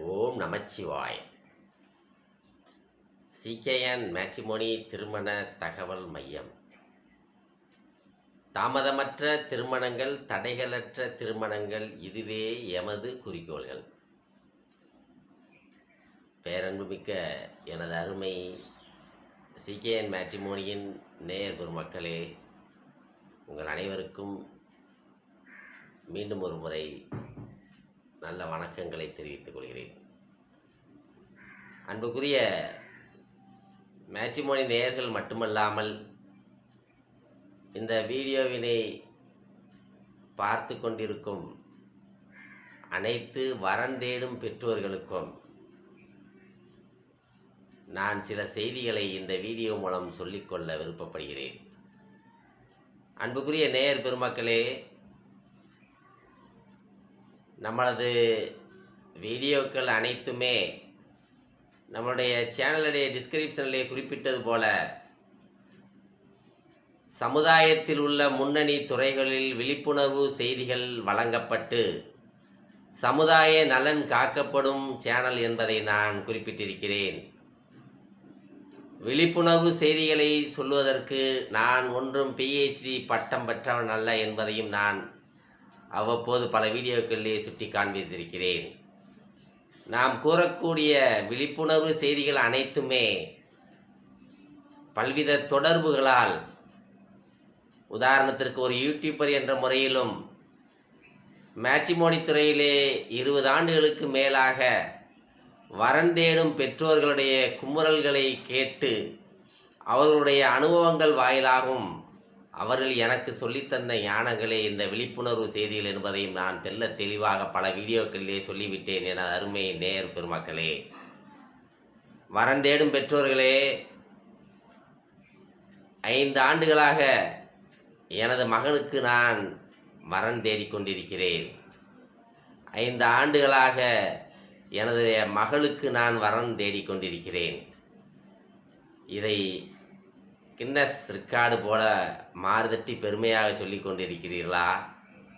ஓம் நமச்சிவாய். CKN matrimony திருமண தகவல் மையம். தாமதமற்ற திருமணங்கள் தடைகளற்ற திருமணங்கள் இதுவே எமது குறிக்கோள்கள். பேரன்புமிக்க எனது அருமை சிகேஎன் மேட்ரிமோனியின் நேயர் பெருமக்களே உங்கள் அனைவருக்கும் மீண்டும் ஒரு முறை நல்ல வணக்கங்களை தெரிவித்துக் கொள்கிறேன். அன்புக்குரிய மேட்ரிமோனி நேயர்கள் மட்டுமல்லாமல் இந்த வீடியோவினை பார்த்து கொண்டிருக்கும் அனைத்து வரந்தேடும் பெற்றோர்களுக்கும் நான் சில செய்திகளை இந்த வீடியோ மூலம் சொல்லிக்கொள்ள விருப்பப்படுகிறேன். அன்புக்குரிய நேயர் பெருமக்களே நம்மளது வீடியோக்கள் அனைத்துமே நம்மளுடைய சேனலுடைய டிஸ்கிரிப்ஷனிலே குறிப்பிட்டது போல சமுதாயத்தில் உள்ள முன்னணி துறைகளில் விழிப்புணர்வு செய்திகள் வழங்கப்பட்டு சமுதாய நலன் காக்கப்படும் சேனல் என்பதை நான் குறிப்பிட்டிருக்கிறேன். விழிப்புணர்வு செய்திகளை சொல்வதற்கு நான் ஒன்றும் பிஹெச்டி பட்டம் பெற்றவன் அல்ல என்பதையும் நான் அவ்வப்போது பல வீடியோக்களிலே சுட்டி காண்பித்திருக்கிறேன். நாம் கூறக்கூடிய விழிப்புணர்வு செய்திகள் அனைத்துமே பல்வித தொடர்புகளால் உதாரணத்திற்கு ஒரு யூடியூபர் என்ற முறையிலும் மேட்ரிமோனி துறையிலே இருபது ஆண்டுகளுக்கு மேலாக வரன் தேடும் பெற்றோர்களுடைய குமுறல்களை கேட்டு அவர்களுடைய அனுபவங்கள் வாயிலாகவும் அவர்கள் எனக்கு சொல்லித்தந்த ஞானங்களே இந்த விழிப்புணர்வு செய்திகள் என்பதையும் நான் தெல்ல தெளிவாக பல வீடியோக்களிலே சொல்லிவிட்டேன் என அருமை நேர் பெருமக்களே. வரன் தேடும் பெற்றோர்களே ஐந்து ஆண்டுகளாக எனது மகனுக்கு நான் மரம் தேடிக்கொண்டிருக்கிறேன் ஐந்து ஆண்டுகளாக எனது மகளுக்கு நான் வரன் தேடிக்கொண்டிருக்கிறேன் இதை கின்னஸ் ரிக்கார்டு போல மாறுதட்டி பெருமையாக சொல்லிக் கொண்டிருக்கிறீர்களா?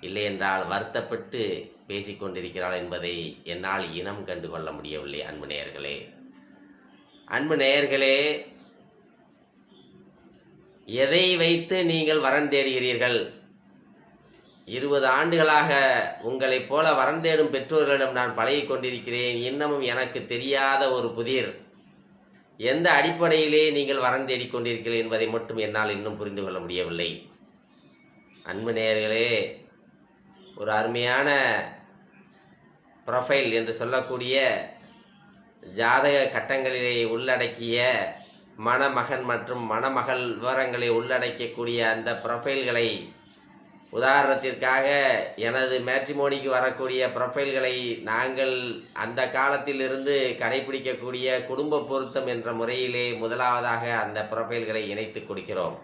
இல்லை என்றால் வருத்தப்பட்டு பேசிக் கொண்டிருக்கிறாள் என்பதை என்னால் இனம் கண்டு கொள்ள முடியவில்லை அன்பு நேயர்களே. அன்பு நேயர்களே எதை வைத்து நீங்கள் வரன் தேடுகிறீர்கள்? இருபது ஆண்டுகளாக உங்களைப் போல வரன் தேடும் பெற்றோர்களிடம் நான் பழகி கொண்டிருக்கிறேன். இன்னமும் எனக்கு தெரியாத ஒரு புதிர். எந்த அடிப்படையிலே நீங்கள் வரன் தேடிக்கொண்டிருக்கிறீர்கள் என்பதை மட்டும் என்னால் இன்னும் புரிந்து கொள்ள முடியவில்லை. அன்பு நேயர்களே ஒரு அருமையான ப்ரொஃபைல் என்று சொல்லக்கூடிய ஜாதக கட்டங்களிலே உள்ளடக்கிய மணமகன் மற்றும் மணமகள் விவரங்களை உள்ளடக்கக்கூடிய அந்த ப்ரொஃபைல்களை உதாரணத்திற்காக எனது மேட்ரிமோனிக்கு வரக்கூடிய ப்ரொஃபைல்களை நாங்கள் அந்த காலத்திலிருந்து கடைபிடிக்கக்கூடிய குடும்ப பொருத்தம் என்ற முறையிலே முதலாவதாக அந்த ப்ரொஃபைல்களை இணைத்து கொடுக்கிறோம்.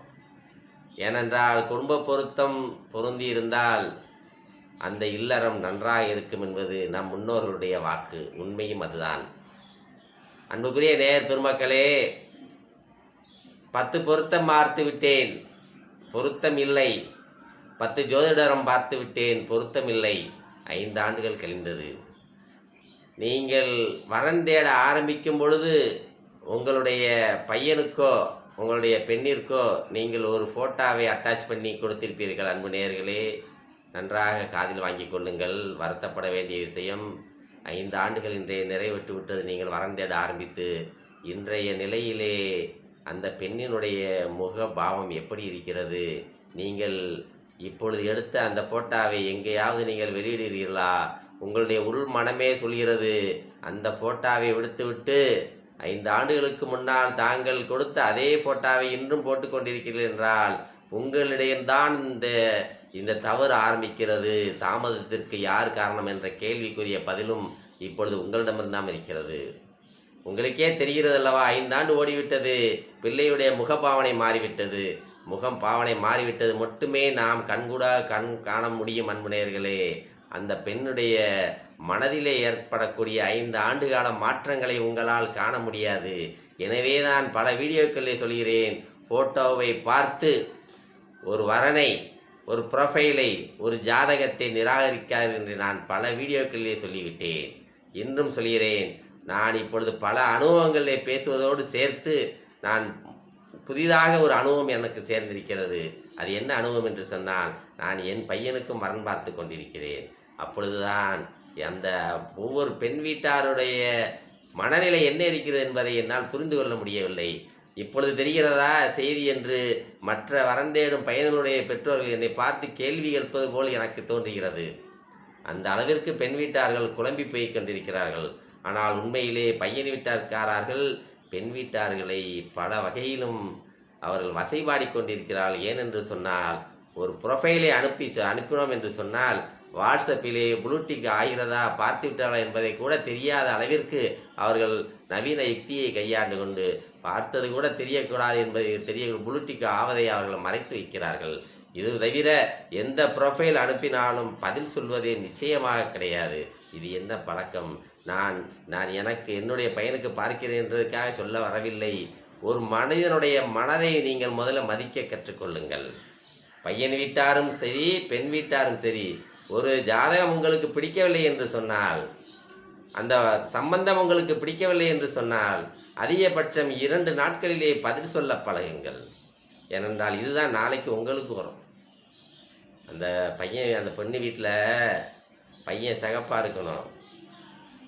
ஏனென்றால் குடும்ப பொருத்தம் பொருந்தி இருந்தால் அந்த இல்லறம் நன்றாக இருக்கும் என்பது நம் முன்னோர்களுடைய வாக்கு. உண்மையும் அதுதான். அன்புக்குரிய நேர் பெருமக்களே பத்து பொருத்தம் பார்த்து விட்டேன். பொருத்தம் இல்லை. பத்து ஜோதிடரம் பார்த்து விட்டேன் பொருத்தமில்லை. ஐந்து ஆண்டுகள் கழிந்தது. நீங்கள் வரன் தேட ஆரம்பிக்கும் பொழுது உங்களுடைய பையனுக்கோ உங்களுடைய பெண்ணிற்கோ நீங்கள் ஒரு ஃபோட்டாவை அட்டாச் பண்ணி கொடுத்திருப்பீர்கள். அன்பு நேயர்களே நன்றாக காதில் வாங்கி கொள்ளுங்கள். வருத்தப்பட வேண்டிய விஷயம் ஐந்து ஆண்டுகள் இன்றைய நிறைவேற்று விட்டது. நீங்கள் வரன் தேட ஆரம்பித்து இன்றைய நிலையிலே அந்த பெண்ணினுடைய முக பாவம் எப்படி இருக்கிறது? நீங்கள் இப்பொழுது எடுத்த அந்த போட்டாவை எங்கேயாவது நீங்கள் வெளியிடுகிறீர்களா? உங்களுடைய உள் மனமே சொல்கிறது. அந்த போட்டாவை விடுத்துவிட்டு ஐந்து ஆண்டுகளுக்கு முன்னால் தாங்கள் கொடுத்த அதே போட்டாவை இன்றும் போட்டுக்கொண்டிருக்கிறீர்கள் என்றால் உங்களிடையம்தான் இந்த இந்த தவறு ஆரம்பிக்கிறது. தாமதத்திற்கு யார் காரணம் என்ற கேள்விக்குரிய பதிலும் இப்பொழுது உங்களிடமிருந்தாம் இருக்கிறது. உங்களுக்கே தெரிகிறது அல்லவா ஐந்தாண்டு ஓடிவிட்டது. பிள்ளையுடைய முகபாவனை மாறிவிட்டது. முகம் பாவனை மாறிவிட்டது மட்டுமே நாம் கண்கூடாக கண் காண முடியும் அன்புநேயர்களே அந்த பெண்ணுடைய மனதிலே ஏற்படக்கூடிய ஐந்து ஆண்டு கால மாற்றங்களை உங்களால் காண முடியாது. எனவே தான் பல வீடியோக்களில் சொல்கிறேன். ஃபோட்டோவை பார்த்து ஒரு வரனை ஒரு ப்ரொஃபைலை ஒரு ஜாதகத்தை நிராகரிக்காது என்று நான் பல வீடியோக்களிலே சொல்லிவிட்டேன். இன்றும் சொல்கிறேன். நான் இப்பொழுது பல அனுபவங்களிலே பேசுவதோடு சேர்த்து நான் புதிதாக ஒரு அனுபவம் எனக்கு சேர்ந்திருக்கிறது. அது என்ன அனுபவம் என்று சொன்னால் நான் என் பையனுக்கும் மரண் பார்த்து கொண்டிருக்கிறேன். அப்பொழுதுதான் அந்த ஒவ்வொரு பெண் வீட்டாருடைய மனநிலை என்ன இருக்கிறது என்பதை என்னால் புரிந்து கொள்ள முடியவில்லை. இப்பொழுது தெரிகிறதா? செய்தி என்று மற்ற வரந்தேடும் பையன்களுடைய பெற்றோர்கள் என்னை பார்த்து கேள்வி கேட்பது போல் எனக்கு தோன்றுகிறது. அந்த அளவிற்கு பெண் வீட்டார்கள் குழம்பி போய் கொண்டிருக்கிறார்கள். ஆனால் உண்மையிலே பையன் வீட்டார்காரர்கள் பெண் வீட்டார்களை பல வகையிலும் அவர்கள் வசைபாடி கொண்டிருக்கிறார்கள் ஏனென்று சொன்னால் ஒரு ப்ரொஃபைலை அனுப்பி அனுப்பினோம் என்று சொன்னால் வாட்ஸ்அப்பிலே ப்ளூடிக் ஆகிறதா பார்த்துவிட்டார்களா என்பதை கூட தெரியாத அளவிற்கு அவர்கள் நவீன யுக்தியை கையாண்டு கொண்டு பார்த்தது கூட தெரியக்கூடாது என்பதை தெரிய ப்ளூடிக் ஆவதை அவர்கள் மறைத்து வைக்கிறார்கள். இது தவிர எந்த ப்ரொஃபைல் அனுப்பினாலும் பதில் சொல்வதே நிச்சயமாக கிடையாது. இது என்ன பழக்கம்? நான் நான் எனக்கு என்னுடைய பையனுக்கு பார்க்கிறேன் என்றதுக்காக சொல்ல வரவில்லை. ஒரு மனிதனுடைய மனதை நீங்கள் முதல்ல மதிக்க கற்றுக்கொள்ளுங்கள். பையன் வீட்டாரும் சரி பெண் வீட்டாரும் சரி ஒரு ஜாதகம் உங்களுக்கு பிடிக்கவில்லை என்று சொன்னால் அந்த சம்பந்தம் உங்களுக்கு பிடிக்கவில்லை என்று சொன்னால் அதிகபட்சம் இரண்டு நாட்களிலே பதில் சொல்ல பழகுங்கள். ஏனென்றால் இதுதான் நாளைக்கு உங்களுக்கு வரும். அந்த பையன் அந்த பொண்ணு வீட்டில் பையன் சகப்பாக இருக்கணும்.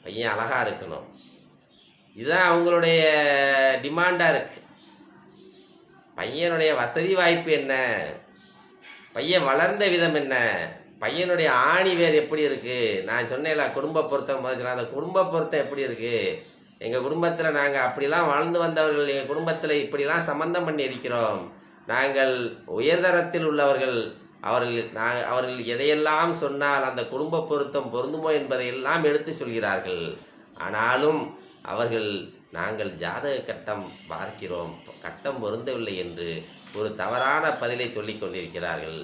பையன் அழகாக இருக்கணும். இதுதான் அவங்களுடைய டிமாண்டாக இருக்குது பையனுடைய வசதி வாய்ப்பு என்ன? பையன் வளர்ந்த விதம் என்ன? பையனுடைய ஆணி வேர் எப்படி இருக்குது நான் சொன்னேன்ல குடும்ப பொருத்தம் முதல்ல அந்த குடும்ப பொருத்தம் எப்படி இருக்குது எங்கள் குடும்பத்தில் நாங்கள் அப்படிலாம் வாழ்ந்து வந்தவர்கள் எங்கள் குடும்பத்தில் இப்படிலாம் சம்மந்தம் பண்ணி இருக்கிறோம் நாங்கள் உயர்தரத்தில் உள்ளவர்கள் அவர்கள் நான் அவர்கள் எதையெல்லாம் சொன்னால் அந்த குடும்ப பொருத்தம் பொருந்துமோ என்பதையெல்லாம் எடுத்து சொல்கிறார்கள். ஆனாலும் அவர்கள் நாங்கள் ஜாதக கட்டம் பார்க்கிறோம் கட்டம் பொருந்தவில்லை என்று ஒரு தவறான பதிலை சொல்லிக் கொண்டிருக்கிறார்கள்.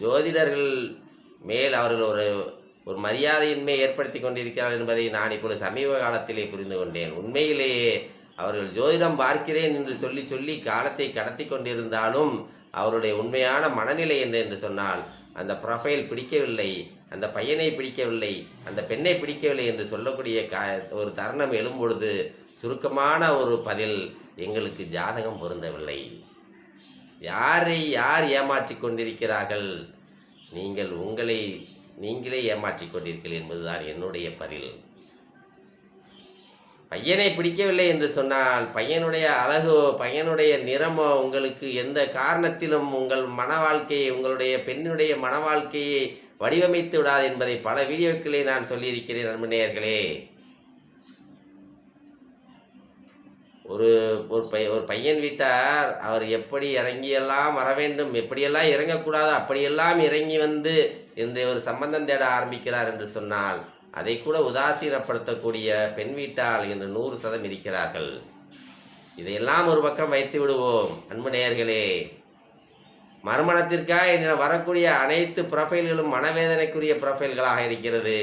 ஜோதிடர்கள் மேல் அவர்கள் ஒரு ஒரு மரியாதையின்மை ஏற்படுத்தி கொண்டிருக்கிறார்கள் என்பதை நான் இப்பொழுது சமீப காலத்திலே புரிந்து கொண்டேன். உண்மையிலேயே அவர்கள் ஜோதிடம் பார்க்கிறேன் என்று சொல்லி சொல்லி காலத்தை கடத்தி கொண்டிருந்தாலும் அவருடைய உண்மையான மனநிலை என்ன என்று சொன்னால் அந்த ப்ரொஃபைல் பிடிக்கவில்லை அந்த பையனை பிடிக்கவில்லை அந்த பெண்ணை பிடிக்கவில்லை என்று சொல்லக்கூடிய கா ஒரு தருணம் எழும்பொழுது சுருக்கமான ஒரு பதில் எங்களுக்கு ஜாதகம் பொருந்தவில்லை. யாரை யார் ஏமாற்றி கொண்டிருக்கிறார்கள்? நீங்கள் உங்களை நீங்களே ஏமாற்றிக் கொண்டிருக்கிறீர்கள் என்பதுதான் என்னுடைய பதில். பையனை பிடிக்கவில்லை என்று சொன்னால் பையனுடைய அழகோ பையனுடைய நிறமோ உங்களுக்கு எந்த காரணத்திலும் உங்கள் மன வாழ்க்கையை உங்களுடைய பெண்ணுடைய மன வாழ்க்கையை வடிவமைத்து விடாது என்பதை பல வீடியோக்களே நான் சொல்லியிருக்கிறேன் நண்பனேயர்களே ஒரு ஒரு பைய ஒரு பையன் வீட்டார் அவர் எப்படி இறங்கியெல்லாம் வர வேண்டும் எப்படியெல்லாம் இறங்கக்கூடாது அப்படியெல்லாம் இறங்கி வந்து என்று ஒரு சம்பந்தம் தேட ஆரம்பிக்கிறார் என்று சொன்னால் அதை கூட உதாசீனப்படுத்தக்கூடிய பெண் வீட்டால் என்று நூறு சதம் இருக்கிறார்கள். இதையெல்லாம் ஒரு பக்கம் வைத்து விடுவோம் அன்பு நேயர்களே. மறுமணத்திற்காக என்னிடம் வரக்கூடிய அனைத்து ப்ரொஃபைல்களும் மனவேதனைக்குரிய ப்ரொஃபைல்களாக இருக்கிறது.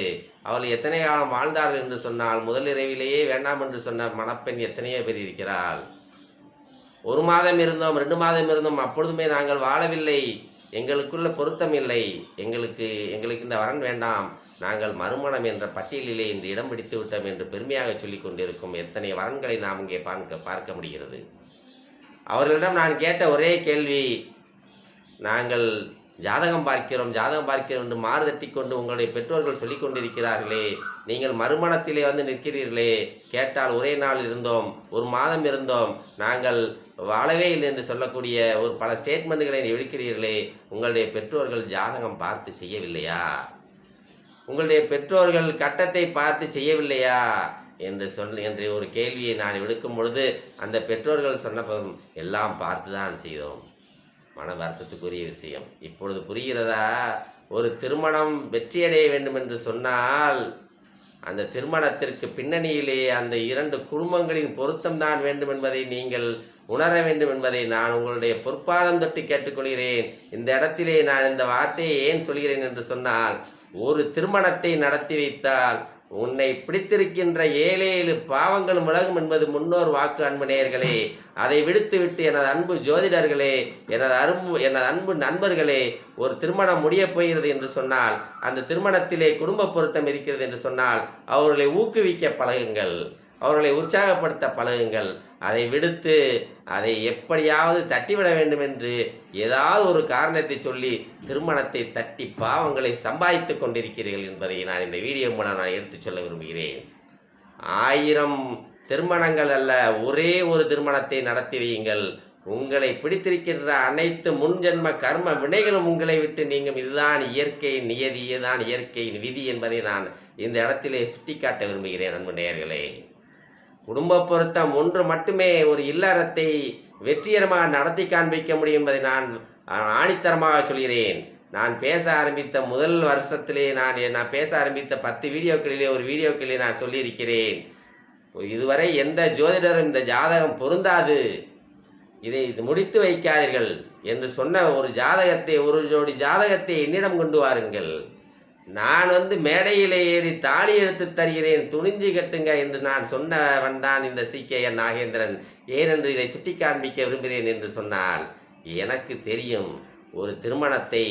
அவள் எத்தனை காலம் வாழ்ந்தார்கள் என்று சொன்னால் முதலிரவிலேயே வேண்டாம் என்று சொன்ன மணப்பெண் எத்தனையோ பேர் இருக்கிறாள். ஒரு மாதம் இருந்தோம் ரெண்டு மாதம் இருந்தோம் அப்பொழுதுமே நாங்கள் வாழவில்லை. எங்களுக்குள்ள பொருத்தம் இல்லை. எங்களுக்கு எங்களுக்கு இந்த வரன் வேண்டாம். நாங்கள் மறுமணம் என்ற பட்டியலிலே இன்று இடம் பிடித்து விட்டோம் என்று பெருமையாக சொல்லிக் கொண்டிருக்கும் எத்தனை வரன்களை நாம் இங்கே பார்க்க பார்க்க முடிகிறது? அவர்களிடம் நான் கேட்ட ஒரே கேள்வி நாங்கள் ஜாதகம் பார்க்கிறோம் ஜாதகம் பார்க்கிறோம் என்று மாறுதட்டி கொண்டு உங்களுடைய பெற்றோர்கள் சொல்லிக் கொண்டிருக்கிறார்களே நீங்கள் மறுமணத்திலே வந்து நிற்கிறீர்களே கேட்டால் ஒரே நாள் இருந்தோம் ஒரு மாதம் இருந்தோம் நாங்கள் வாழவே இல்லை என்று சொல்லக்கூடிய ஒரு பல ஸ்டேட்மெண்ட்டுகளை எடுக்கிறீர்களே உங்களுடைய பெற்றோர்கள் ஜாதகம் பார்த்து செய்யவில்லையா? உங்களுடைய பெற்றோர்கள் கட்டத்தை பார்த்து செய்யவில்லையா? என்று சொல் என்று ஒரு கேள்வியை நான் விடுக்கும் பொழுது அந்த பெற்றோர்கள் சொன்னபோதும் எல்லாம் பார்த்து தான் செய்தோம். மன வருத்தத்துக்குரிய விஷயம். இப்பொழுது புரிகிறதா? ஒரு திருமணம் வெற்றியடைய வேண்டும் என்று சொன்னால் அந்த திருமணத்திற்கு பின்னணியிலே அந்த இரண்டு குடும்பங்களின் பொருத்தம்தான் வேண்டும் என்பதை நீங்கள் உணர வேண்டும் என்பதை நான் உங்களுடைய பொற்பாதம் தொட்டு கேட்டுக்கொள்கிறேன். இந்த இடத்திலே நான் இந்த வார்த்தையை ஏன் சொல்கிறேன் என்று சொன்னால் ஒரு திருமணத்தை நடத்தி வைத்தால் உன்னை பிடித்திருக்கின்ற ஏழு ஏழு பாவங்களும் விலகும் என்பது முன்னோர் வாக்கு அன்பு நேயர்களே. அதை விடுத்துவிட்டு எனது அன்பு ஜோதிடர்களே எனது அன்பு எனது அன்பு நண்பர்களே ஒரு திருமணம் முடியப் போகிறது என்று சொன்னால் அந்த திருமணத்திலே குடும்ப பொருத்தம் இருக்கிறது என்று சொன்னால் அவர்களை ஊக்குவிக்க பழகுங்கள். அவர்களை உற்சாகப்படுத்த பழகுங்கள். அதை விடுத்து அதை எப்படியாவது தட்டிவிட வேண்டும் என்று ஏதாவது ஒரு காரணத்தை சொல்லி திருமணத்தை தட்டி பாவங்களை சம்பாதித்துக் கொண்டிருக்கிறீர்கள் என்பதை நான் இந்த வீடியோ மூலம் நான் எடுத்துச் சொல்ல விரும்புகிறேன். ஆயிரம் திருமணங்கள் அல்ல ஒரே ஒரு திருமணத்தை நடத்தி வையுங்கள். உங்களை பிடித்திருக்கின்ற அனைத்து முன்ஜென்ம கர்ம வினைகளும் உங்களை விட்டு நீங்கும். இதுதான் இயற்கை நியதி இதுதான் இயற்கையின் விதி என்பதை நான் இந்த இடத்திலே சுட்டிக்காட்ட விரும்புகிறேன் அன்பு நேயர்களே. குடும்ப பொருத்தம் ஒன்று மட்டுமே ஒரு இல்லறத்தை வெற்றிகரமாக நடத்தி காண்பிக்க முடியும் என்பதை நான் ஆணித்தரமாக சொல்கிறேன். நான் பேச ஆரம்பித்த முதல் வருஷத்திலே நான் நான் பேச ஆரம்பித்த பத்து வீடியோக்களிலே ஒரு வீடியோக்களிலே நான் சொல்லியிருக்கிறேன். இதுவரை எந்த ஜோதிடரும் இந்த ஜாதகம் பொருந்தாது. இதை இது முடித்து வைக்காதீர்கள் என்று சொன்ன ஒரு ஜாதகத்தை ஒரு ஜோடி ஜாதகத்தை என்னிடம் கொண்டு வாருங்கள். நான் வந்து மேடையிலே ஏறி தாலி எடுத்து தருகிறேன் துணிஞ்சு கட்டுங்க என்று நான் சொன்னவன் தான் இந்த சி. கே. என். நாகேந்திரன். ஏனென்று இதை சுட்டி காண்பிக்க விரும்புகிறேன் என்று சொன்னால் எனக்கு தெரியும் ஒரு திருமணத்தை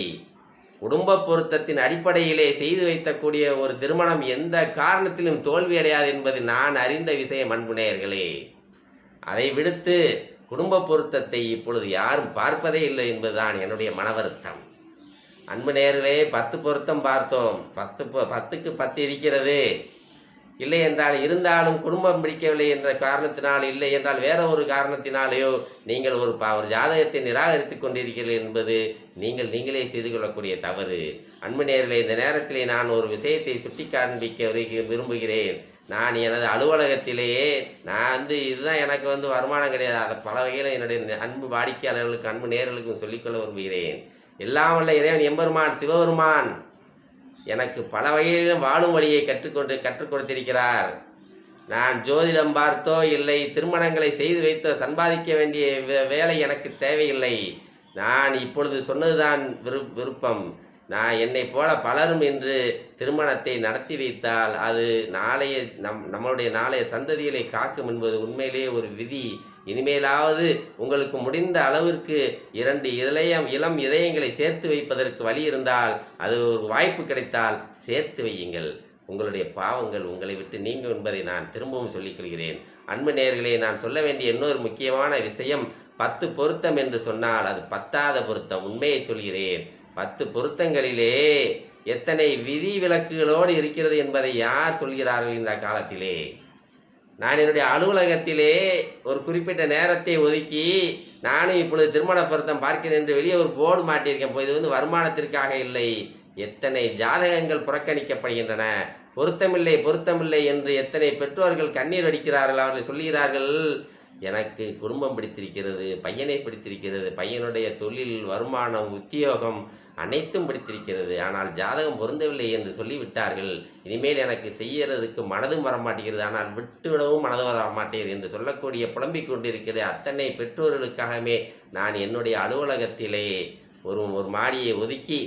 குடும்ப பொருத்தத்தின் அடிப்படையிலே செய்து வைத்தக்கூடிய ஒரு திருமணம் எந்த காரணத்திலும் தோல்வியடையாது என்பது நான் அறிந்த விஷயம் அன்புநேயர்களே அதை விடுத்து குடும்ப பொருத்தத்தை இப்பொழுது யாரும் பார்ப்பதே இல்லை என்பதுதான் என்னுடைய மன வருத்தம் அன்பு நேர்களே பத்து பொருத்தம் பார்த்தோம். பத்து பத்துக்கு பத்து இருக்கிறது. இல்லை என்றால் இருந்தாலும் குடும்பம் பிடிக்கவில்லை என்ற காரணத்தினால் இல்லை என்றால் வேற ஒரு காரணத்தினாலேயோ நீங்கள் ஒரு பா ஒரு ஜாதகத்தை நிராகரித்துக் கொண்டிருக்கிறீர்கள் என்பது நீங்கள் நீங்களே செய்து கொள்ளக்கூடிய தவறு. அன்பு நேர்களே இந்த நேரத்திலே நான் ஒரு விஷயத்தை சுட்டி காண்பிக்க விரும்புகிறேன். நான் எனது அலுவலகத்திலேயே நான் வந்து இதுதான் எனக்கு வந்து வருமானம் கிடையாது. அதை பல வகையில் என்னுடைய அன்பு வாடிக்கையாளர்களுக்கு அன்பு நேர்களுக்கும் சொல்லிக்கொள்ள விரும்புகிறேன். எல்லாம் வல்ல இறைவன் எம்பெருமான் சிவபெருமான். எனக்கு பல வகையிலும் வாழும் வழியை கற்றுக்கொண்டு கற்றுக் கொடுத்திருக்கிறார். நான் ஜோதிடம் பார்த்தோ இல்லை திருமணங்களை செய்து வைத்தோ சம்பாதிக்க வேண்டிய வே- வேலை எனக்கு தேவையில்லை. நான் இப்பொழுது சொன்னதுதான் விரு விருப்பம். நான் என்னை போல பலரும் இன்று திருமணத்தை நடத்தி வைத்தால் அது நாளைய நம் நம்மளுடைய நாளைய சந்ததிகளை காக்கும் என்பது உண்மையிலேயே ஒரு விதி. இனிமேலாவது உங்களுக்கு முடிந்த அளவிற்கு இரண்டு இளையம் இளம் இதயங்களை சேர்த்து வைப்பதற்கு வழி இருந்தால் அது ஒரு வாய்ப்பு கிடைத்தால் சேர்த்து வையுங்கள். உங்களுடைய பாவங்கள் உங்களை விட்டு நீங்கும் என்பதை நான் திரும்பவும் சொல்லிக் கொள்கிறேன். அன்பு நேர்களே நான் சொல்ல வேண்டிய இன்னொரு முக்கியமான விஷயம் பத்து பொருத்தம் என்று சொன்னால் அது பத்தாத பொருத்தம். உண்மையை சொல்கிறேன். பத்து பொருத்தங்களிலே எத்தனை விதி விலக்குகளோடு இருக்கிறது என்பதை யார் சொல்கிறார்கள் இந்த காலத்திலே? நான் என்னுடைய அலுவலகத்திலே ஒரு குறிப்பிட்ட நேரத்தை ஒதுக்கி நானும் இப்பொழுது திருமண பொருத்தம் பார்க்கிறேன் என்று வெளியே ஒரு போர்டு மாட்டியிருக்கேன். இது வந்து வருமானத்திற்காக இல்லை. எத்தனை ஜாதகங்கள் புறக்கணிக்கப்படுகின்றன? பொருத்தமில்லை பொருத்தமில்லை என்று எத்தனை பெற்றோர்கள் கண்ணீர் அடிக்கிறார்கள்? அவர்கள் சொல்லுகிறார்கள் எனக்கு குடும்பம் பிடித்திருக்கிறது பையனை பிடித்திருக்கிறது பையனுடைய தொழில் வருமானம் உத்தியோகம் அனைத்தும் பிடித்திருக்கிறது. ஆனால் ஜாதகம் பொருந்தவில்லை என்று சொல்லிவிட்டார்கள். இனிமேல் எனக்கு செய்யறதுக்கு மனதும் வர மாட்டேங்கிறது ஆனால் விட்டுவிடவும் மனது வர என்று சொல்லக்கூடிய புலம்பிக் கொண்டிருக்கிற அத்தனை பெற்றோர்களுக்காகவே நான் என்னுடைய அலுவலகத்திலே ஒரு ஒரு மாடியை ஒதுக்கி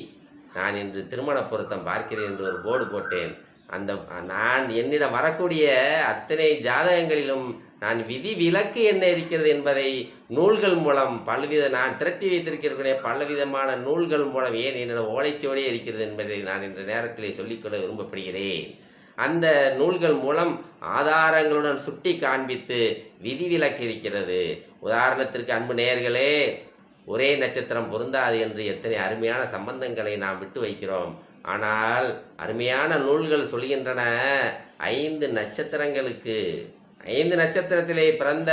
நான் இன்று திருமண பொருத்தம் பார்க்கிறேன் என்று ஒரு போர்டு போட்டேன். அந்த நான் என்னிடம் வரக்கூடிய அத்தனை ஜாதகங்களிலும் நான் விதி விலக்கு என்ன இருக்கிறது என்பதை நூல்கள் மூலம் பல்வித நான் திரட்டி வைத்திருக்கக்கூடிய பலவிதமான நூல்கள் மூலம் ஏன் என்னோட ஓலைச்சுவடியே இருக்கிறது என்பதை நான் இந்த நேரத்தில் சொல்லிக்கொள்ள விரும்பப்படுகிறேன். அந்த நூல்கள் மூலம் ஆதாரங்களுடன் சுட்டி காண்பித்து விதிவிலக்கு இருக்கிறது. உதாரணத்திற்கு அன்பு நேயர்களே ஒரே நட்சத்திரம் பொருந்தாது என்று எத்தனை அருமையான சம்பந்தங்களை நாம் விட்டு வைக்கிறோம். ஆனால் அருமையான நூல்கள் சொல்கின்றன. ஐந்து நட்சத்திரங்களுக்கு ஐந்து நட்சத்திரத்திலே பிறந்த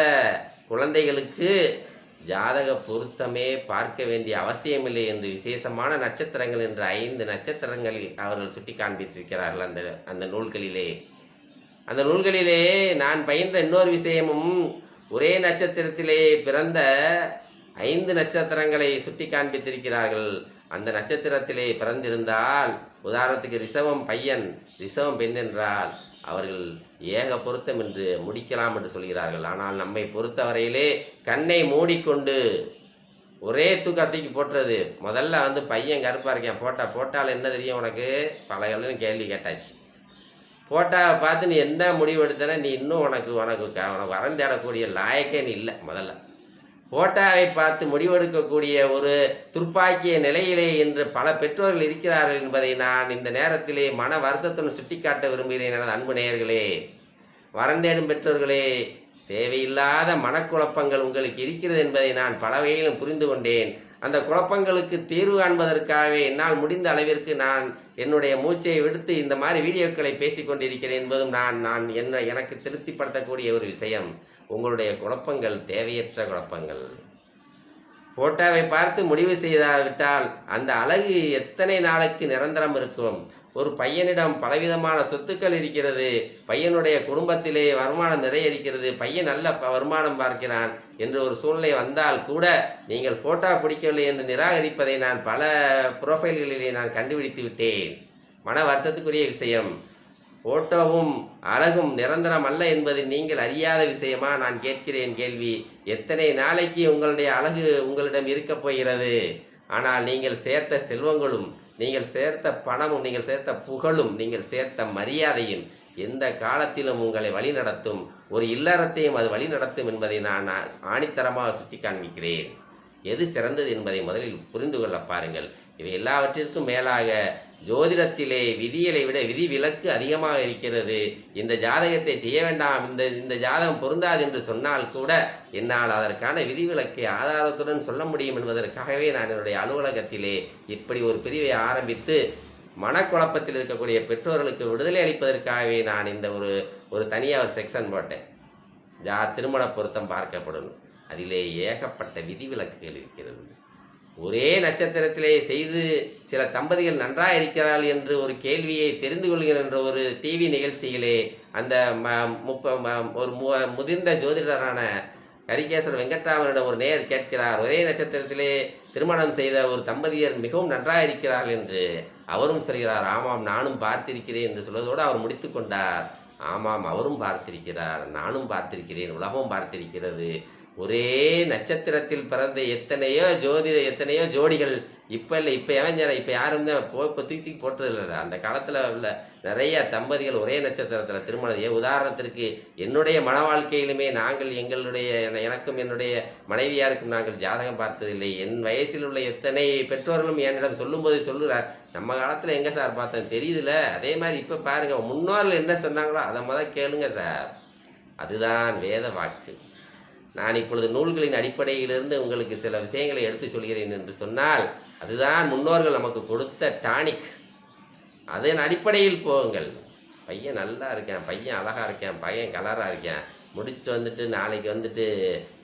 குழந்தைகளுக்கு ஜாதக பொருத்தமே பார்க்க வேண்டிய அவசியமில்லை என்று விசேஷமான நட்சத்திரங்கள் என்று ஐந்து நட்சத்திரங்களில் அவர்கள் சுட்டி காண்பித்திருக்கிறார்கள் அந்த அந்த நூல்களிலே. அந்த நூல்களிலே நான் பயின்ற இன்னொரு விஷயமும் ஒரே நட்சத்திரத்திலே பிறந்த ஐந்து நட்சத்திரங்களை சுட்டி காண்பித்திருக்கிறார்கள். அந்த நட்சத்திரத்திலே பிறந்திருந்தால் உதாரணத்துக்கு ரிஷவம் பையன் ரிஷவம் பெண் என்றால் அவர்கள் ஏக பொருத்தம் என்று முடிக்கலாம் என்று சொல்கிறார்கள். ஆனால் நம்மை பொறுத்தவரையிலே கண்ணை மூடிக்கொண்டு ஒரே தூக்கத்துக்கு போட்டுறது. முதல்ல வந்து பையன் கருப்பாக இருக்கேன். போட்டா போட்டால் என்ன தெரியும் உனக்கு? பல கேள்வி கேட்டாச்சு. போட்டால் பார்த்து நீ என்ன முடிவு எடுத்தன நீ இன்னும் உனக்கு உனக்கு க- உனக்கு வரம் தேடக்கூடிய லாயக்கே நீ இல்லை முதல்ல. ஃபோட்டோவை பார்த்து முடிவெடுக்கக்கூடிய ஒரு துர்ப்பாக்கிய நிலையிலே இன்று பல பெற்றோர்கள் இருக்கிறார்கள் என்பதை நான் இந்த நேரத்திலே மன வருத்தத்துடன் சுட்டிக்காட்ட விரும்புகிறேன் எனது அன்பு நேயர்களே. வரந்தேடும் பெற்றோர்களே தேவையில்லாத மனக்குழப்பங்கள் உங்களுக்கு இருக்கிறது என்பதை நான் பல வகையிலும் புரிந்து கொண்டேன். அந்த குழப்பங்களுக்கு தீர்வு காண்பதற்காகவே என்னால் முடிந்த அளவிற்கு நான் என்னுடைய மூச்சை விடுத்து இந்த மாதிரி வீடியோக்களை பேசிக் கொண்டிருக்கிறேன் என்பதும் நான் நான் என்ன எனக்கு திருப்திப்படுத்தக்கூடிய ஒரு விஷயம். உங்களுடைய குழப்பங்கள் தேவையற்ற குழப்பங்கள். போட்டோவை பார்த்து முடிவு செய்தாவிட்டால் அந்த அழகு எத்தனை நாளைக்கு நிரந்தரம் இருக்கும்? ஒரு பையனிடம் பலவிதமான சொத்துக்கள் இருக்கிறது பையனுடைய குடும்பத்திலே வருமானம் நிறைய இருக்கிறது பையன் நல்ல ப- வருமானம் பார்க்கிறான் என்று ஒரு சூழ்நிலை வந்தால் கூட நீங்கள் போட்டோ பிடிக்கவில்லை என்று நிராகரிப்பதை நான் பல புரோஃபைல்களிலே நான் கண்டுபிடித்து விட்டேன். மன வருத்தத்துக்குரிய விஷயம். ஓட்டோவும் அழகும் நிரந்தரம் அல்ல என்பதை நீங்கள் அறியாத விஷயமா நான் கேட்கிறேன் கேள்வி. எத்தனை நாளைக்கு உங்களுடைய அழகு உங்களிடம் இருக்கப் போகிறது? ஆனால் நீங்கள் சேர்த்த செல்வங்களும் நீங்கள் சேர்த்த பணமும் நீங்கள் சேர்த்த புகழும் நீங்கள் சேர்த்த மரியாதையும் எந்த காலத்திலும் உங்களை வழிநடத்தும் ஒரு இல்லறத்தையும் அது வழிநடத்தும் என்பதை நான் ஆணித்தரமாக சுட்டி காண்பிக்கிறேன் எது சிறந்தது என்பதை முதலில் புரிந்து கொள்ள பாருங்கள். இவை எல்லாவற்றிற்கும் மேலாக ஜோதிடத்திலே விதியலை விட விதி விலக்கு அதிகமாக இருக்கிறது. இந்த ஜாதகத்தை செய்ய வேண்டாம். இந்த இந்த ஜாதகம் பொருந்தாது என்று சொன்னால் கூட என்னால் அதற்கான விதிவிலக்கை ஆதாரத்துடன் சொல்ல முடியும் என்பதற்காகவே நான் என்னுடைய அலுவலகத்திலே இப்படி ஒரு பிரிவை ஆரம்பித்து மனக்குழப்பத்தில் இருக்கக்கூடிய பெற்றோர்களுக்கு விடுதலை அளிப்பதற்காகவே நான் இந்த ஒரு ஒரு தனியாக ஒரு செக்ஷன் போட்டேன். ஜா திருமண பொருத்தம் பார்க்கப்படும். அதிலே ஏகப்பட்ட விதிவிலக்குகள் இருக்கிறது. ஒரே நட்சத்திரத்திலே செய்து சில தம்பதிகள் நன்றாக இருக்கிறார்கள் என்று ஒரு கேள்வியை தெரிந்து கொள்கிறேன் என்ற ஒரு டிவி நிகழ்ச்சியிலே அந்த ம முப்ப ம- ஒரு மு முதிர்ந்த ஜோதிடரான கரிகேசர் வெங்கட்ராமனிடம் ஒரு நேயர் கேட்கிறார் ஒரே நட்சத்திரத்திலே திருமணம் செய்த ஒரு தம்பதியர் மிகவும் நன்றாக இருக்கிறார் என்று. அவரும் சொல்கிறார் ஆமாம் நானும் பார்த்திருக்கிறேன் என்று சொல்வதோடு அவர் முடித்து கொண்டார். ஆமாம் அவரும் பார்த்திருக்கிறார் நானும் பார்த்திருக்கிறேன் உலகம் பார்த்திருக்கிறது. ஒரே நட்சத்திரத்தில் பிறந்த எத்தனையோ ஜோதிட எத்தனையோ ஜோடிகள் இப்போ இல்லை இப்போ எவன் இப்போ யாரும் தான் போ இப்போ தூக்கி தூக்கி போட்டது இல்லை அந்த காலத்தில் உள்ள நிறைய தம்பதிகள் ஒரே நட்சத்திரத்தில் திருமணம் ஏன் உதாரணத்திற்கு என்னுடைய மன வாழ்க்கையிலுமே நாங்கள் எங்களுடைய எனக்கும் என்னுடைய மனைவியாருக்கும் நாங்கள் ஜாதகம் பார்த்ததில்லை. என் வயசில் உள்ள எத்தனை பெற்றோர்களும் என்னிடம் சொல்லும்போது சொல்லுறார் நம்ம காலத்தில் எங்கே சார் பார்த்தேன்? தெரியுதுல. அதே மாதிரி இப்போ பாருங்கள் முன்னோர்கள் என்ன சொன்னாங்களோ அதை மொதல் கேளுங்க சார். அதுதான் வேத வாக்கு. நான் இப்பொழுது நூல்களின் அடிப்படையிலிருந்து உங்களுக்கு சில விஷயங்களை எடுத்து சொல்கிறேன் என்று சொன்னால் அதுதான் முன்னோர்கள் நமக்கு கொடுத்த டானிக். அதன் அடிப்படையில் போகுங்கள் பையன் நல்லா இருக்கேன் பையன் அழகாக இருக்கேன் பையன் கலராக இருக்கேன். முடிச்சுட்டு வந்துட்டு நாளைக்கு வந்துட்டு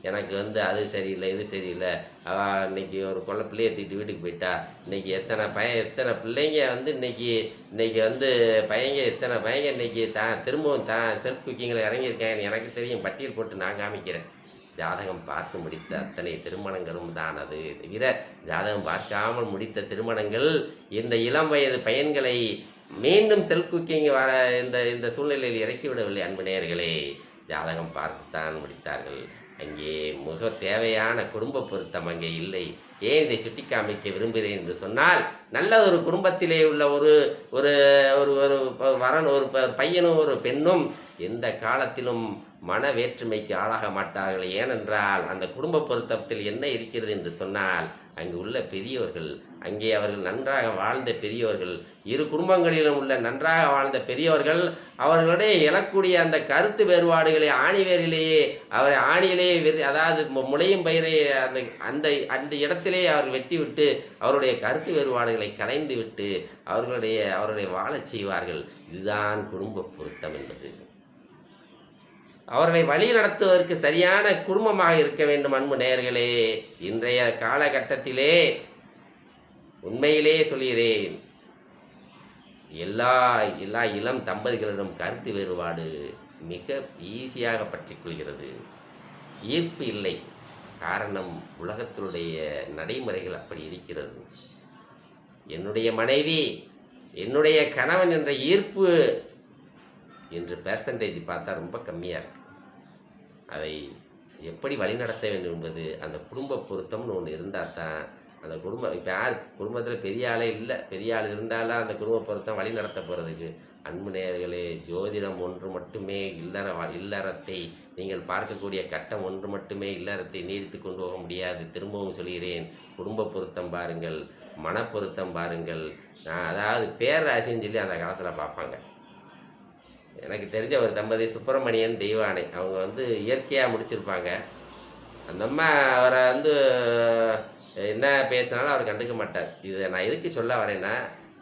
எனக்கு வந்து அது சரியில்லை இது சரியில்லை. அவள் இன்னைக்கு ஒரு கொள்ள பிள்ளையை தூக்கிட்டு வீட்டுக்கு போயிட்டா. இன்றைக்கி எத்தனை பையன் எத்தனை பிள்ளைங்க வந்து இன்னைக்கு இன்றைக்கி வந்து பையங்க எத்தனை பையங்க இன்னைக்கு தான் திரும்பவும் தான் செல்ஃப் குக்கிங்கில் இறங்கியிருக்கேன் எனக்கு தெரியும். பட்டியல் போட்டு நான் காமிக்கிறேன். ஜாதகம் பார்த்து முடித்த அத்தனை திருமணங்களும் தான் அது. தவிர ஜாதகம் பார்க்காமல் முடித்த திருமணங்கள் இந்த இளம் வயது பையன்களை மீண்டும் செல்ஃப் குக்கிங் வர இந்த இந்த சூழ்நிலையில் இறக்கிவிடவில்லை அன்பு நேயர்களே. ஜாதகம் பார்த்துத்தான் முடித்தார்கள். அங்கே மிக தேவையான குடும்ப பொருத்தம் அங்கே இல்லை. ஏன் இதை சுட்டி காமிக்க விரும்புகிறேன் என்று சொன்னால் நல்ல ஒரு குடும்பத்திலே உள்ள ஒரு ஒரு ஒரு ஒரு வரன் ஒரு ப- பையனும் ஒரு பெண்ணும் எந்த காலத்திலும் மன வேற்றுமைக்கு ஆளாக மாட்டார்கள். ஏனென்றால் அந்த குடும்ப பொருத்தத்தில் என்ன இருக்கிறது என்று சொன்னால் அங்கு உள்ள பெரியவர்கள் அங்கே அவர்கள் நன்றாக வாழ்ந்த பெரியவர்கள் இரு குடும்பங்களிலும் உள்ள நன்றாக வாழ்ந்த பெரியவர்கள் அவர்களுடைய எழக்கூடிய அந்த கருத்து வேறுபாடுகளை ஆணிவேரிலேயே அவரை ஆணியிலேயே வெறி அதாவது முளையும் பயிரை அந்த அந்த அந்த இடத்திலே அவர் வெட்டி விட்டு அவருடைய கருத்து வேறுபாடுகளை கலைந்து விட்டு அவர்களுடைய அவருடைய வாழச் செய்வார்கள். இதுதான் குடும்ப பொருத்தம் என்பது. அவர்களை வழி நடத்துவதற்கு சரியான குடும்பமாக இருக்க வேண்டும் அன்பு நேயர்களே. இன்றைய காலகட்டத்திலே உண்மையிலே சொல்கிறேன். எல்லா எல்லா இளம் தம்பதிகளிடம் கருத்து வேறுபாடு மிக ஈஸியாக பற்றி கொள்கிறது. ஈர்ப்பு இல்லை. காரணம் உலகத்தினுடைய நடைமுறைகள் அப்படி இருக்கிறது. என்னுடைய மனைவி என்னுடைய கணவன் என்ற ஈர்ப்பு என்று பெர்சன்டேஜ் பார்த்தா ரொம்ப கம்மியாக இருக்கு. அதை எப்படி வழிநடத்த வேண்டும் என்பது அந்த குடும்ப பொருத்தம்னு ஒன்று இருந்தால் தான் அந்த குடும்பம் இப்போ யார் குடும்பத்தில் பெரிய ஆளே இல்லை பெரிய ஆள் இருந்தாலும் அந்த குடும்ப பொருத்தம் வழி நடத்த போகிறதுக்கு அன்பு நேயர்களே ஜோதிடம் ஒன்று மட்டுமே இல்லற இல்லறத்தை நீங்கள் பார்க்கக்கூடிய கட்டம் ஒன்று மட்டுமே இல்லறத்தை நீடித்து கொண்டு போக முடியாது. திரும்பவும் சொல்கிறேன் குடும்ப பொருத்தம் பாருங்கள் மன பொருத்தம் பாருங்கள். நான் அதாவது பேரராசின்னு சொல்லி அந்த காலத்தில் பார்ப்பாங்க. எனக்கு தெரிஞ்ச ஒரு தம்பதி சுப்பிரமணியன் தெய்வானை. அவங்க வந்து இயற்கையாக முடிச்சிருப்பாங்க. அந்த அம்மா அவரை வந்து என்ன பேசினாலும் அவர் கண்டுக்க மாட்டார். இதை நான் எதுக்கு சொல்ல வரேன்னா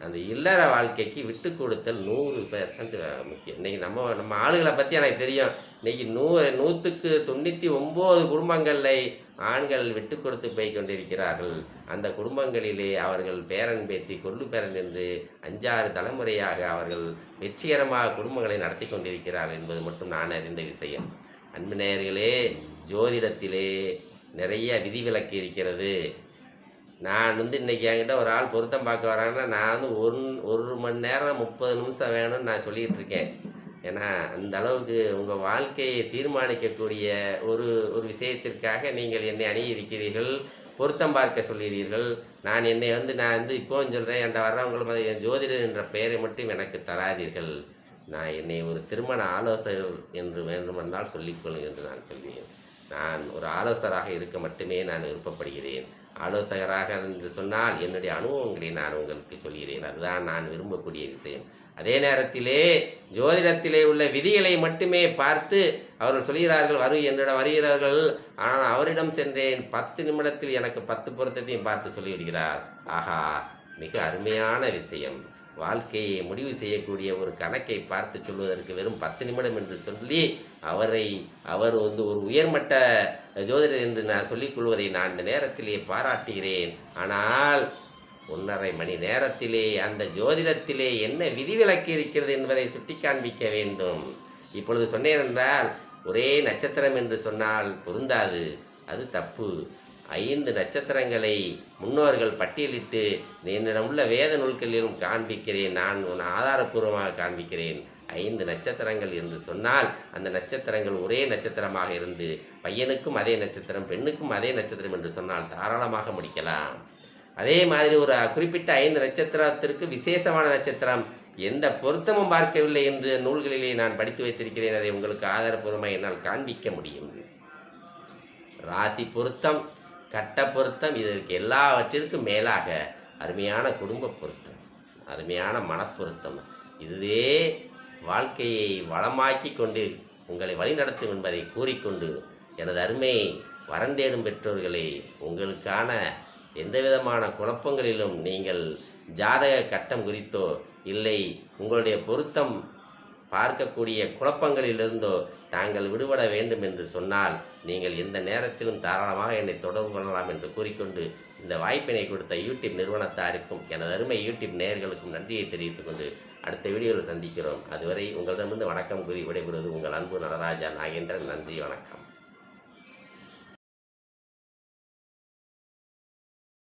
அந்த இல்லற வாழ்க்கைக்கு விட்டு கொடுத்தல் நூறு பெர்சன்ட் முக்கியம். இன்னைக்கு நம்ம நம்ம ஆளுகளை பற்றி எனக்கு தெரியும். இன்னைக்கு நூ நூற்றுக்கு தொண்ணூற்றி ஒம்பது குடும்பங்களில் ஆண்கள் விட்டு கொடுத்து போய் கொண்டிருக்கிறார்கள். அந்த குடும்பங்களிலே அவர்கள் பேரன் பேத்தி கொள்ளு பேரன் என்று அஞ்சாறு தலைமுறையாக அவர்கள் வெற்றிகரமாக குடும்பங்களை நடத்தி கொண்டிருக்கிறார்கள் என்பது மட்டும் நான் அறிந்த விஷயம். அன்பு நேயர்களே ஜோதிடத்திலே நிறைய விதிவிலக்கு இருக்கிறது. நான் வந்து இன்னைக்கு என்கிட்ட ஒரு ஆள் பொருத்தம் பார்க்க வராங்கன்னா நான் வந்து ஒரு ஒரு மணி நேரம் முப்பது நிமிஷம் வேணும்னு நான் சொல்லிகிட்டு இருக்கேன். ஏன்னா அந்த அளவுக்கு உங்கள் வாழ்க்கையை தீர்மானிக்கக்கூடிய ஒரு ஒரு விஷயத்திற்காக நீங்கள் என்னை அணியிருக்கிறீர்கள் பொருத்தம் பார்க்க சொல்கிறீர்கள் நான் என்னை வந்து நான் வந்து இப்போவும் சொல்கிறேன் என்ற வர்றவங்களும் என் ஜோதிடர் என்ற பெயரை மட்டும் எனக்கு தராதீர்கள். நான் என்னை ஒரு திருமண ஆலோசகர் என்று வேண்டுமென்றால் சொல்லிக்கொள்ளுங்கள் என்று நான் சொல்வேன் நான் ஒரு ஆலோசகராக இருக்க மட்டுமே நான் விருப்பப்படுகிறேன். ஆலோசகராக என்று சொன்னால் என்னுடைய அனுபவங்களை நான் உங்களுக்கு சொல்கிறேன். அதுதான் நான் விரும்பக்கூடிய விஷயம். அதே நேரத்திலே ஜோதிடத்திலே உள்ள விதிகளை மட்டுமே பார்த்து அவர்கள் சொல்கிறார்கள் வரு என்னிடம் வருகிறார்கள் ஆனால் அவரிடம் சென்றேன். பத்து நிமிடத்தில் எனக்கு பத்து பொருத்தத்தையும் பார்த்து சொல்லிவிடுகிறார். ஆஹா மிக அருமையான விஷயம். வாழ்க்கையை முடிவு செய்யக்கூடிய ஒரு கணக்கை பார்த்து சொல்வதற்கு வெறும் பத்து நிமிடம் என்று சொல்லி அவரை அவர் வந்து ஒரு உயர்மட்ட ஜோதிடர் என்று நான் சொல்லிக் கொள்வதை நான் இந்த நேரத்திலே பாராட்டுகிறேன். ஆனால் ஒன்றரை மணி நேரத்திலே அந்த ஜோதிடத்திலே என்ன விதிவிலக்கு இருக்கிறது என்பதை சுட்டி காண்பிக்க வேண்டும். இப்பொழுது சொன்னேன் என்றால் ஒரே நட்சத்திரம் என்று சொன்னால் பொருந்தாது. அது தப்பு. ஐந்து நட்சத்திரங்களை முன்னோர்கள் பட்டியலிட்டு என்னிடம் உள்ள வேத நூல்களிலும் காண்பிக்கிறேன் நான் உன் ஆதாரப்பூர்வமாக காண்பிக்கிறேன். ஐந்து நட்சத்திரங்கள் என்று சொன்னால் அந்த நட்சத்திரங்கள் ஒரே நட்சத்திரமாக இருந்து பையனுக்கும் அதே நட்சத்திரம் பெண்ணுக்கும் அதே நட்சத்திரம் என்று சொன்னால் தாராளமாக முடிக்கலாம். அதே மாதிரி ஒரு குறிப்பிட்ட ஐந்து நட்சத்திரத்திற்கு விசேஷமான நட்சத்திரம் எந்த பொருத்தமும் பார்க்கவில்லை என்று நூல்களிலே நான் படித்து வைத்திருக்கிறேன். அதை உங்களுக்கு ஆதாரப்பூர்வமாக என்னால் காண்பிக்க முடியும். ராசி பொருத்தம் கட்ட பொருத்தம் இதற்கு எல்லாவற்றிற்கும் மேலாக அருமையான குடும்ப பொருத்தம் அருமையான மனப்பொருத்தம். இதுவே வாழ்க்கையை வளமாக்கி கொண்டு உங்களை வழிநடத்தும் என்பதை கூறிக்கொண்டு எனது அருமை வரந்தேடும் பெற்றோர்களே உங்களுக்கான எந்த விதமான குழப்பங்களிலும் நீங்கள் ஜாதக கட்டம் குறித்தோ இல்லை உங்களுடைய பொருத்தம் பார்க்கக்கூடிய குழப்பங்களிலிருந்தோ தாங்கள் விடுபட வேண்டும் என்று சொன்னால் நீங்கள் எந்த நேரத்திலும் தாராளமாக என்னை தொடர்பு கொள்ளலாம் என்று கூறிக்கொண்டு இந்த வாய்ப்பினை கொடுத்த யூடியூப் நிறுவனத்தாருக்கும் எனது அருமை யூடியூப் நேயர்களுக்கும் நன்றியை தெரிவித்துக் கொண்டு அடுத்த வீடியோவில் சந்திக்கிறோம். அதுவரை உங்களிடமிருந்து வணக்கம் கூறி விடைபெறுவது உங்கள் அன்பு நடராஜா நாகேந்திரன். நன்றி வணக்கம்.